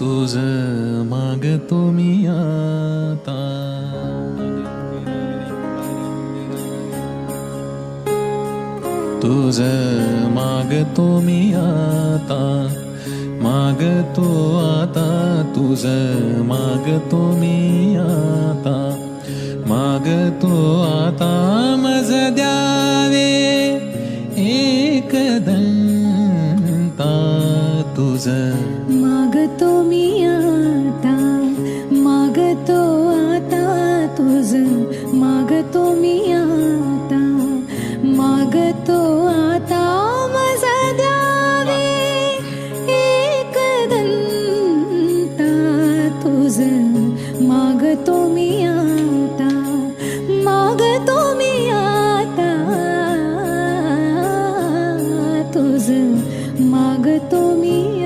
तुझ मागतो मी आता तुझ मागतो मी आता मागतो आता, तुझ मागतो मी आता मागतो आता तुझ मागतो मी आता मागतो आता तुझ. मागतो मी आता मागतो आता माझा द्यावे एक दंता तुझ. मागतो मी आता मागतो मी आता तुझ. मागतो मी